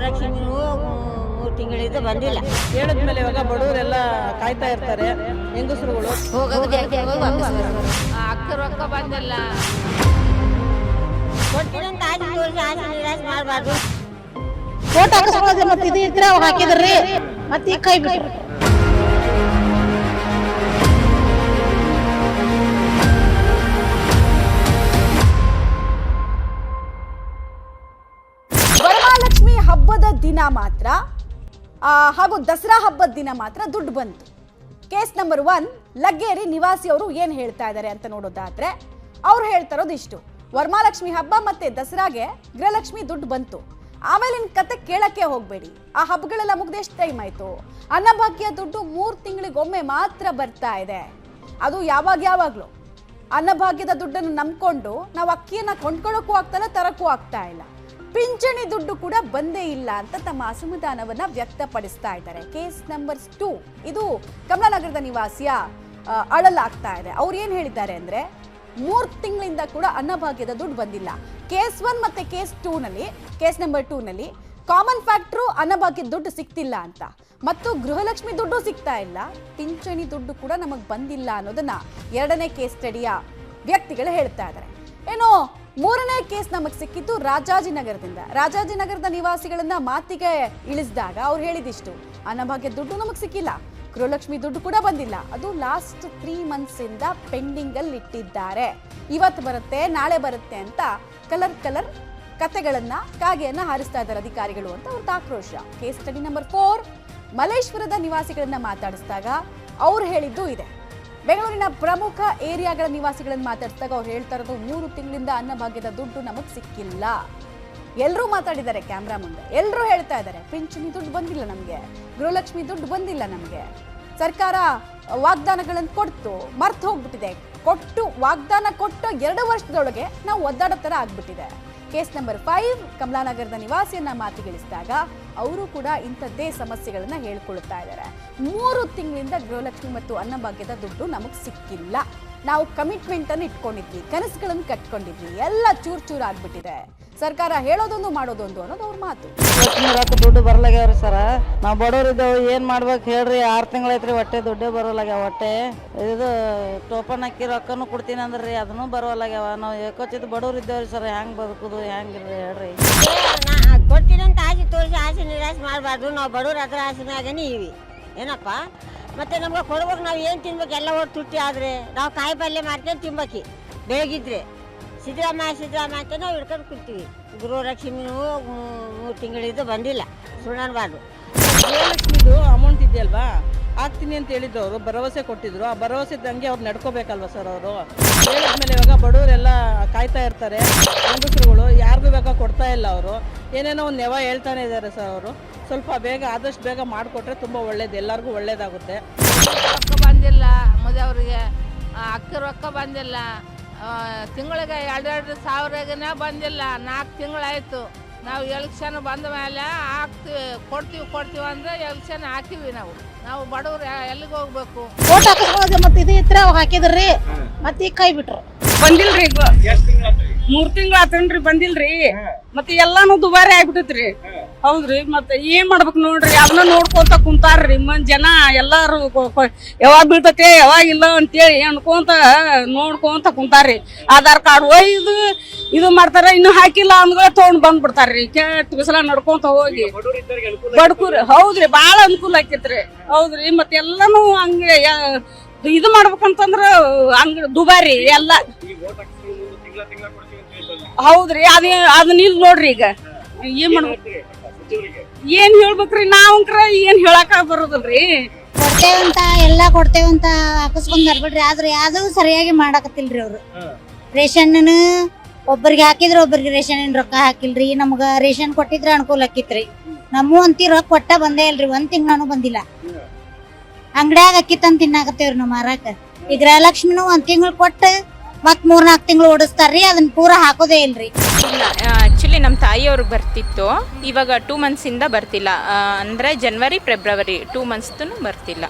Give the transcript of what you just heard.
ಗೃಹಲಕ್ಷ್ಮಿನೂ ಮೂರು ತಿಂಗಳಿಂದ ಬಂದಿಲ್ಲ. ಹೇಳಿದ್ಮೇಲೆ ಇವಾಗ ಬಡವರೆಲ್ಲ ಕಾಯ್ತಾ ಇರ್ತಾರೆ ಹೆಂಗಸರುಗಳು. ಅಕ್ಕ ರೊಕ್ಕ ಬಂದಿಲ್ಲ. ಕೊಟ್ಟಿರಂತ ಆಸೆ ತೋರಿಸಿ ಆಸೆ ನಿರಾಶೆ ಮಾಡಬಾರ್ದು. ಫೋಟೋ ಹಾಕಿಸ್ಕೊಳ್ಳೋದು ಮತ್ತೆ ಇದು ಇದ್ರೆ ಹಾಕಿದ್ರಿ. ಮತ್ತೆ ಈ ಕೈ ಬಿಟ್ರು ಹಬ್ಬದ ದಿನ ಮಾತ್ರ ಹಾಗೂ ದಸರಾ ಹಬ್ಬದ ದಿನ ಮಾತ್ರ ದುಡ್ಡು ಬಂತು. ಕೇಸ್ ನಂಬರ್ ಒನ್, ಲಗ್ಗೇರಿ ನಿವಾಸಿ ಅವರು ಏನು ಹೇಳ್ತಾ ಇದ್ದಾರೆ ಅಂತ ನೋಡೋದಾದ್ರೆ, ಅವ್ರು ಹೇಳ್ತಾ ಇರೋದು ಇಷ್ಟು. ವರಮಾಲಕ್ಷ್ಮಿ ಹಬ್ಬ ಮತ್ತೆ ದಸರಾಗೆ ಗೃಹಲಕ್ಷ್ಮಿ ದುಡ್ಡು ಬಂತು. ಆಮೇಲೆ ನಿನ್ನ ಕತೆ ಕೇಳಕ್ಕೆ ಹೋಗಬೇಡಿ. ಆ ಹಬ್ಬಗಳೆಲ್ಲ ಮುಗ್ದೆಷ್ಟು ಟೈಮ್ ಆಯಿತು? ಅನ್ನಭಾಗ್ಯ ದುಡ್ಡು ಮೂರು ತಿಂಗಳಿಗೊಮ್ಮೆ ಮಾತ್ರ ಬರ್ತಾ ಇದೆ. ಅದು ಯಾವಾಗ ಯಾವಾಗಲೂ. ಅನ್ನಭಾಗ್ಯದ ದುಡ್ಡನ್ನು ನಂಬ್ಕೊಂಡು ನಾವು ಅಕ್ಕಿಯನ್ನು ಕೊಂಡ್ಕೊಳ್ಳೋಕ್ಕೂ ಆಗ್ತಾ ಇಲ್ಲ, ತರಕ್ಕೂ ಆಗ್ತಾ ಇಲ್ಲ. ಪಿಂಚಣಿ ದುಡ್ಡು ಕೂಡ ಬಂದೇ ಇಲ್ಲ ಅಂತ ತಮ್ಮ ಅಸಮಾಧಾನವನ್ನ ವ್ಯಕ್ತಪಡಿಸ್ತಾ ಇದ್ದಾರೆ. ಕೇಸ್ ನಂಬರ್ ಟೂ, ಇದು ಕಮಲಾನಗರದ ನಿವಾಸಿಯ ಅಳಲಾಗ್ತಾ ಇದೆ. ಅವ್ರು ಏನ್ ಹೇಳಿದ್ದಾರೆ ಅಂದ್ರೆ, ಮೂರ್ ತಿಂಗಳಿಂದ ಕೂಡ ಅನ್ನಭಾಗ್ಯದ ದುಡ್ಡು ಬಂದಿಲ್ಲ. ಕೇಸ್ ಒನ್ ಮತ್ತೆ ಕೇಸ್ ಟೂ ನಲ್ಲಿ, ಕೇಸ್ ನಂಬರ್ ಟೂ ನಲ್ಲಿ ಕಾಮನ್ ಫ್ಯಾಕ್ಟ್ರು ಅನ್ನಭಾಗ್ಯದ ದುಡ್ಡು ಸಿಗ್ತಿಲ್ಲ ಅಂತ. ಮತ್ತು ಗೃಹಲಕ್ಷ್ಮಿ ದುಡ್ಡು ಸಿಗ್ತಾ ಇಲ್ಲ. ಪಿಂಚಣಿ ದುಡ್ಡು ಕೂಡ ನಮಗೆ ಬಂದಿಲ್ಲ ಅನ್ನೋದನ್ನ ಎರಡನೇ ಕೇಸ್ ಸ್ಟಡಿಯ ವ್ಯಕ್ತಿಗಳು ಹೇಳ್ತಾ ಇದ್ದಾರೆ. ಏನು ಮೂರನೇ ಕೇಸ್ ನಮಗೆ ಸಿಕ್ಕಿದ್ದು ರಾಜಾಜಿನಗರದಿಂದ. ರಾಜಾಜಿನಗರದ ನಿವಾಸಿಗಳನ್ನ ಮಾತಿಗೆ ಇಳಿಸಿದಾಗ ಅವ್ರು ಹೇಳಿದಿಷ್ಟು ಅನ್ನಭಾಗ್ಯ ದುಡ್ಡು ನಮಗೆ ಸಿಕ್ಕಿಲ್ಲ, ಗೃಹಲಕ್ಷ್ಮಿ ದುಡ್ಡು ಕೂಡ ಬಂದಿಲ್ಲ. ಅದು ಲಾಸ್ಟ್ ತ್ರೀ ಮಂತ್ಸ್ ಇಂದ ಪೆಂಡಿಂಗ್ ಅಲ್ಲಿ ಇಟ್ಟಿದ್ದಾರೆ. ಇವತ್ತು ಬರುತ್ತೆ, ನಾಳೆ ಬರುತ್ತೆ ಅಂತ ಕಲರ್ ಕಲರ್ ಕತೆಗಳನ್ನ, ಕಾಗೆಯನ್ನ ಹಾರಿಸ್ತಾ ಇದ್ದಾರೆ ಅಧಿಕಾರಿಗಳು ಅಂತ ಒಂದು ಆಕ್ರೋಶ. ಕೇಸ್ ಸ್ಟಡಿ ನಂಬರ್ ಫೋರ್ ಮಲೇಶ್ವರದ ನಿವಾಸಿಗಳನ್ನ ಮಾತಾಡಿಸಿದಾಗ ಅವ್ರು ಹೇಳಿದ್ದು ಇದೆ. ಬೆಂಗಳೂರಿನ ಪ್ರಮುಖ ಏರಿಯಾಗಳ ನಿವಾಸಿಗಳನ್ನು ಮಾತಾಡ್ತಾಗ ಅವ್ರು ಹೇಳ್ತಾ ಇರೋದು, ಮೂರು ತಿಂಗಳಿಂದ ಅನ್ನಭಾಗ್ಯದ ದುಡ್ಡು ನಮಗೆ ಸಿಕ್ಕಿಲ್ಲ. ಎಲ್ಲರೂ ಮಾತಾಡಿದ್ದಾರೆ ಕ್ಯಾಮ್ರಾ ಮುಂದೆ. ಎಲ್ಲರೂ ಹೇಳ್ತಾ ಇದ್ದಾರೆ, ಪಿಂಚಣಿ ದುಡ್ಡು ಬಂದಿಲ್ಲ ನಮಗೆ, ಗೃಹಲಕ್ಷ್ಮಿ ದುಡ್ಡು ಬಂದಿಲ್ಲ ನಮಗೆ. ಸರ್ಕಾರ ವಾಗ್ದಾನಗಳನ್ನು ಕೊಡ್ತು, ಮರ್ತು ಹೋಗ್ಬಿಟ್ಟಿದೆ. ಕೊಟ್ಟು, ವಾಗ್ದಾನ ಕೊಟ್ಟ ಎರಡು ವರ್ಷದೊಳಗೆ ನಾವು ಒದ್ದಾಡೋ ಥರ ಆಗ್ಬಿಟ್ಟಿದೆ. ಕೇಸ್ ನಂಬರ್ ಫೈವ್ ಕಮಲಾನಗರದ ನಿವಾಸಿಯನ್ನ ಮಾತಿಗಿಳಿಸಿದಾಗ ಅವರು ಕೂಡ ಇಂಥದ್ದೇ ಸಮಸ್ಯೆಗಳನ್ನ ಹೇಳ್ಕೊಳ್ತಾ ಇದ್ದಾರೆ. ಮೂರು ತಿಂಗಳಿಂದ ಗೃಹಲಕ್ಷ್ಮಿ ಮತ್ತು ಅನ್ನಭಾಗ್ಯದ ದುಡ್ಡು ನಮಗೆ ಸಿಕ್ಕಿಲ್ಲ. ನಾವು ಕಮಿಟ್ಮೆಂಟ್ ಅನ್ನು ಇಟ್ಕೊಂಡಿದ್ವಿ ಕನಸುಗಳನ್ನು ಕಟ್ಕೊಂಡಿದ್ವಿ ಎಲ್ಲ ಚೂರ್ ಚೂರ್ ಆಗ್ಬಿಟ್ಟಿದೆ. ಸರ್ಕಾರ ಹೇಳೋದೊಂದು ಮಾಡೋದೊಂದು ಅನ್ನೋದು ಅವ್ರ ಮಾತು. ದುಡ್ಡು ಬರಲಾಗ್ಯಾವ್ರಿ ಸರ? ನಾವು ಬಡವ್ರು ಇದ್ದೇವೆ ಏನು ಮಾಡ್ಬೇಕು ಹೇಳ್ರಿ? ಆರು ತಿಂಗಳೈತ್ರಿ ಹೊಟ್ಟೆ ದುಡ್ಡೇ ಬರೋಲ್ಲಾಗ್ಯಾವ ಹೊಟ್ಟೆ. ಇದು ಟೋಪನ್ ಹಾಕಿ ರೊಕ್ಕನೂ ಕೊಡ್ತೀನಿ ಅಂದ್ರಿ ಅದನ್ನು ಬರೋಲ್ಲಾಗ್ಯಾವ ನಾವು ಏಕೋಚಿತ್ ಬಡವ್ರು ಇದ್ದೇವ್ರಿ ಸರ್ ಹೆಂಗೆ ಬದುಕುದು ಹೆಂಗಿರ್ರಿ ಹೇಳ್ರಿ. ಕೊಡ್ತೀನಿ ಅಂತ ಆಗಿ ಆಸೆ ನಿರಾಶೆ ಮಾಡಬಾರ್ದು, ನಾವು ಬಡವ್ರ ಹತ್ರ ಆಸೆ ಮ್ಯಾಗನೇ ಇವಿ ಏನಪ್ಪ? ಮತ್ತೆ ನಮ್ಗೆ ಕೊಡ್ಬೇಕು, ನಾವು ಏನು ತಿನ್ಬೇಕು, ಎಲ್ಲ ಹೋಗಿ ತುಟ್ಟಿ ಆದರೆ, ನಾವು ಕಾಯಿ ಪಲ್ಯ ಮಾಡ್ಕೊಂಡು ತಿನ್ಬೇಕಿ. ಬೆಳಗಿದ್ರೆ ಸಿದ್ದರಾಮಯ್ಯ ಸಿದ್ದರಾಮಯ್ಯ ಅಂತ ನಾವು ಹಿಡ್ಕೊಂಡು ಕೂತೀವಿ. ಗೃಹಲಕ್ಷ್ಮಿನೂ ಮೂರು ತಿಂಗಳಿದ್ದು ಬಂದಿಲ್ಲ. ಸುಣ್ಣಬಾರ್ದು ಗೃಹಲಕ್ಷ್ಮಿದು ಅಮೌಂಟ್ ಇದೆಯಲ್ವಾ? ಆಗ್ತೀನಿ ಅಂತ ಹೇಳಿದ್ರು ಅವರು ಭರವಸೆ ಕೊಟ್ಟಿದ್ರು. ಆ ಭರವಸೆ ಇದ್ದಂಗೆ ಅವ್ರು ನಡ್ಕೋಬೇಕಲ್ವ ಸರ್ ಅವರು? ಹೇಳಿದ್ಮೇಲೆ ಇವಾಗ ಬಡವರೆಲ್ಲ ಕಾಯ್ತಾ ಇರ್ತಾರೆ ಹೆಂಗಸರುಗಳು ಯಾರಿಗೂ ಕೊಡ್ತಾ ಇಲ್ಲ ಅವರು. ಏನೇನೋ ಒಂದು ನೆವ ಹೇಳ್ತಾನೆ ಇದ್ದಾರೆ ಸರ್ ಅವರು. ಸ್ವಲ್ಪ ಬೇಗ ಆದಷ್ಟು ಬೇಗ ಮಾಡಿಕೊಟ್ರೆ ತುಂಬ ಒಳ್ಳೇದು. ಎಲ್ಲರಿಗೂ ಒಳ್ಳೇದಾಗುತ್ತೆ. ರೊಕ್ಕ ಬಂದಿಲ್ಲ. ಮದುವೆಯವ್ರಿಗೆ ಅಕ್ಕ ರೊಕ್ಕ ಬಂದಿಲ್ಲ. ತಿಂಗಳಿಗೆ ಎರಡೆರಡು ಸಾವಿರಗನ ಬಂದಿಲ್ಲ. ನಾಲ್ಕು ತಿಂಗಳಾಯ್ತು. ನಾವು ಎಲೆಕ್ಷನ್ ಬಂದ ಮೇಲೆ ಹಾಕ್ತೀವಿ ಕೊಡ್ತೀವಿ ಕೊಡ್ತೀವಿ ಅಂದ್ರೆ ಎಲೆಕ್ಷನ್ ಹಾಕಿವಿ ನಾವು. ನಾವು ಬಡವ್ರು ಎಲ್ಲಿಗೆ ಹೋಗ್ಬೇಕು? ಓಟ್ ಹಾಕಿದ್ರೆ ಮತ್ತೆ ಇದು ಇದ್ರೆ ಅವಾಗ ಹಾಕಿದ್ರಿ. ಮತ್ತೆ ಈಗ ಕೈ ಬಿಟ್ರು. ಬಂದಿಲ್ರಿ ಮೂರ್ ತಿಂಗಳ ಆತನ್ರಿ, ಬಂದಿಲ್ರಿ. ಮತ್ತೆ ಎಲ್ಲಾನು ದುಬಾರಿ ಆಗ್ಬಿಟ್ಟೈತ್ರಿ. ಹೌದ್ರಿ, ಮತ್ತೆ ಏನ್ ಮಾಡ್ಬೇಕು ನೋಡ್ರಿ, ಅದನ್ನ ನೋಡ್ಕೊಂತ ಕುಂತಾರ್ರಿ. ಮನ್ ಜನ ಎಲ್ಲಾರು ಯಾವಾಗ ಬೀಳ್ತತೆ, ಯಾವಾಗ ಇಲ್ಲ ಅಂತೇಳಿ ಅನ್ಕೊಂತ ನೋಡ್ಕೊಂತ ಕುಂತಾರ್ರಿ. ಆಧಾರ್ ಕಾರ್ಡ್ ಒಯ್ದು ಇದು ಮಾಡ್ತಾರ, ಇನ್ನು ಹಾಕಿಲ್ಲ ಅಂದ್ಗಳ ತಗೊಂಡ್ ಬಂದ್ಬಿಡ್ತಾರ್ರಿ. ಕೆಟ್ಟ ಬಿಸಿಲ ನಡ್ಕೊಂತ ಹೋಗಿ. ಬಡ್ಕೂರ್, ಹೌದ್ರಿ, ಬಾಳ ಅನುಕೂಲ ಆಕೈತ್ರಿ. ಹೌದ್ರಿ, ಮತ್ತೆ ಎಲ್ಲಾನು ಹಂಗೆ ಇದು ಮಾಡ್ಬೇಕಂತಂದ್ರ ಹಂಗ ದುಬಾರಿ, ಎಲ್ಲ. ಹೌದ್ರಿ, ಅದ ಅದನ್ನ ಇಲ್ಲಿ ನೋಡ್ರಿ ಈಗ. ಏನ್ ಮಾಡ್ಬೇಕು? ಏನ್ ಹೇಳ್ಬೇಕ್ರಿ, ನಾವಂಕ್ರ ಏನ್ ಹೇಳಾಕ ಬರೋದಲ್ರಿ? ಕೊಡ್ತೇವಂತ, ಎಲ್ಲಾ ಕೊಡ್ತೇವಂತ ಹಾಕಿಸ್ಕೊಂಡ್ ಬರ್ಬಿಡ್ರಿ. ಆದ್ರೆ ಯಾವ್ದು ಸರಿಯಾಗಿ ಮಾಡಾಕತ್ತಿಲ್ರಿ ಅವ್ರು. ರೇಷನ್ ಒಬ್ಬರಿಗೆ ಹಾಕಿದ್ರ ಒಬ್ಬರಿಗೆ ರೇಷನ್ ರೊಕ್ಕ ಹಾಕಿಲ್ರಿ. ನಮ್ಗ ರೇಷನ್ ಕೊಟ್ಟಿದ್ರ ಅನುಕೂಲ ಆಕಿತ್ರಿ. ನಮ್ಮೂ ಅಂತಿ ರೊಕ್ಕ ಕೊಟ್ಟ ಬಂದೇ ಇಲ್ರಿ. ಒಂದ್ ತಿಂಗ್ಳಾನು ಬಂದಿಲ್ಲ. ಅಂಗಡ್ಯಾಗ ಅಕ್ಕಿ ತಂದ್ ತಿನ್ನಾಕತ್ತೇವ್ರಿ ನಾವ್ ಮಾರಾಕ. ಈಗ ಗೃಹಲಕ್ಷ್ಮಿನೂ ಒಂದ್ ತಿಂಗಳು ಕೊಟ್ಟ ಮತ್ ಮೂರ್ ನಾಲ್ಕು ತಿಂಗಳು ಓಡಿಸ್ತಾರ್ರಿ ಅದನ್ನ ಪೂರ ಹಾಕೋದೇ ಇಲ್ರಿ. ಇಲ್ಲ ಆ್ಯಕ್ಚುಲಿ ನಮ್ಮ ತಾಯಿಯವ್ರಿಗೆ ಬರ್ತಿತ್ತು. ಇವಾಗ ಟೂ ಮಂತ್ಸಿಂದ ಬರ್ತಿಲ್ಲ. ಅಂದ್ರೆ ಜನವರಿ ಫೆಬ್ರವರಿ ಟೂ ಮಂತ್ಸ್ದು ಬರ್ತಿಲ್ಲ.